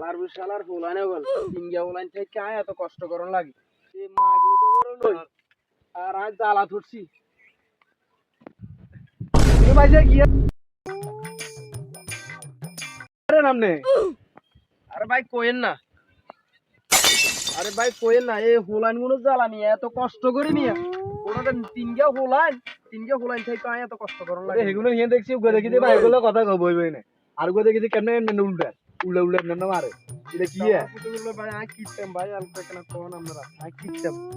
শালার বু শালার ফুলানে থেকে আয় এত কষ্ট করন লাগে? এ মাগি তো বড় আর আজ জ্বালা ধরছি। এ গিয়া আরে নামনে আরে ভাই কোয়েন না। আরে ভাই কোয়েন না এই হোলানগুলো জ্বালানি এত কষ্ট করে নিয়ে। ওনাদের তিনগা হোলান তিনগা হোলান থেকে আয় এত কষ্ট করন লাগে। এগুলো নিয়ে দেখছি উগে দেখি ভাই এগুলো কথা কব বই না। আর উগে দেখি কেমনে এমনি উল্টা উল্টা উল্টা এমনি মারে এটা কি ভাই কিটতাম ভাই অল্প কেন কোন আমরা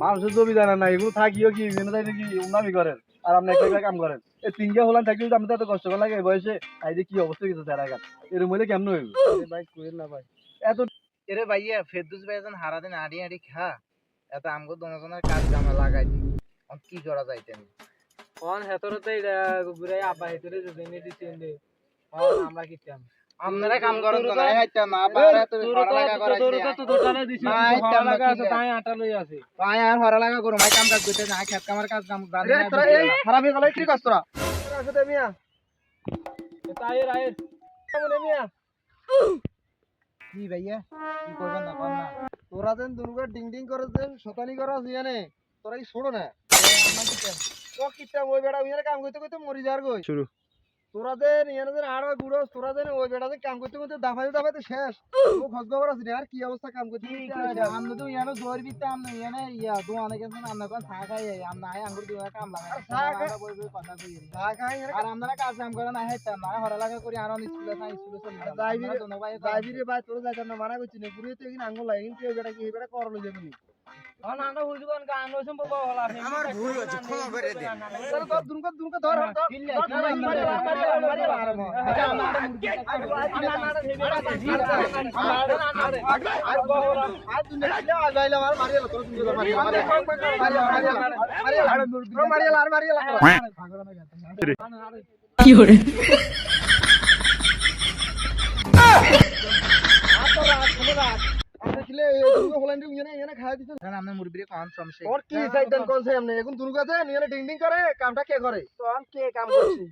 মানুষের জমি জানা না এগুলো থাকিও কি? তাই কি উন্নামি করেন? আর আপনি একটা কাম করেন এই তিনটা হলান থাকলে তো আমি তো এত কষ্ট করে লাগে বয়সে যে কি অবস্থা কিছু তারা গান এর মধ্যে কেমন হইব? আরে ভাই কোয়েন না ভাই। এত এরে ভাইয়া ফেরদুস ভাই এখন হারাদিন আড়ি আড়ি খা এত আমগো দুজনের কাজ জামা লাগাই দি কি করা যাইতেন কোন হেতরতে ঘুরে আবা হেতরে যদি নি দিছেন আমরা আপনারা কাম করেন তো নাই হাইতা না পারে তো লাগা করাইছে। তো দোকানে দিছি লাগা আছে তাই আটা লই আছে পায় আর হরা লাগা করো ভাই কাম কাজ করতে না খেত কামার কাজ কাম জানি না তোরা এই খারাপই গলাই কি তোরা মিয়া তাই রায় কেমন মিয়া কি ভাইয়া? কি করবেন না কর না। তোরা দেন দুর্গা ডিং ডিং করে দেন শতানি করা জিয়ানে তোরা কি ছোড়ো না? তো কিটা ওই বেড়া উইয়ারে কাম করতে করতে মরি যার গই শুরু। তোরা ইয়ানে দেন আড়া গুড়ো তোরা ওই দেন কাম করতে করতে দাফাইতে দাফাইতে শেষ। ও খোঁজ খবর আছে আর কি অবস্থা কাম করতে আমরা তো ইয়ানো জোর বিতে আমরা ইয়ানে ইয়া দো অনেক আছে আমরা কোন থা খাই আমরা আয় আঙ্গুর দিবা কাম লাগা আর আমরা বই বই কথা কই চা খাই আর আমরা কাজ কাম করে না হাইতা না হরা লাগা করি আর স্কুলে না স্কুলে চলে যাইবি রে- যাইবি রে ভাই তোরা যাইতাম না মানা না পুরো তো এখানে আঙ্গুল বেড়া কি বেড়া করল যাবি আমার ভুল ক্ষমা করে দে। আচ্ছা। কি এখানে খাওয়া দিছে। আমরা মুরবিরে কোন সমস্যা ওর কি সাইডান কোন সাই আমনে এখন দুনকাতে নিয়ে ডিং ডিং করে কামটা কে করে? তখন কে কাম করছিস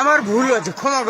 আমার ভুল হয়েছে ক্ষমা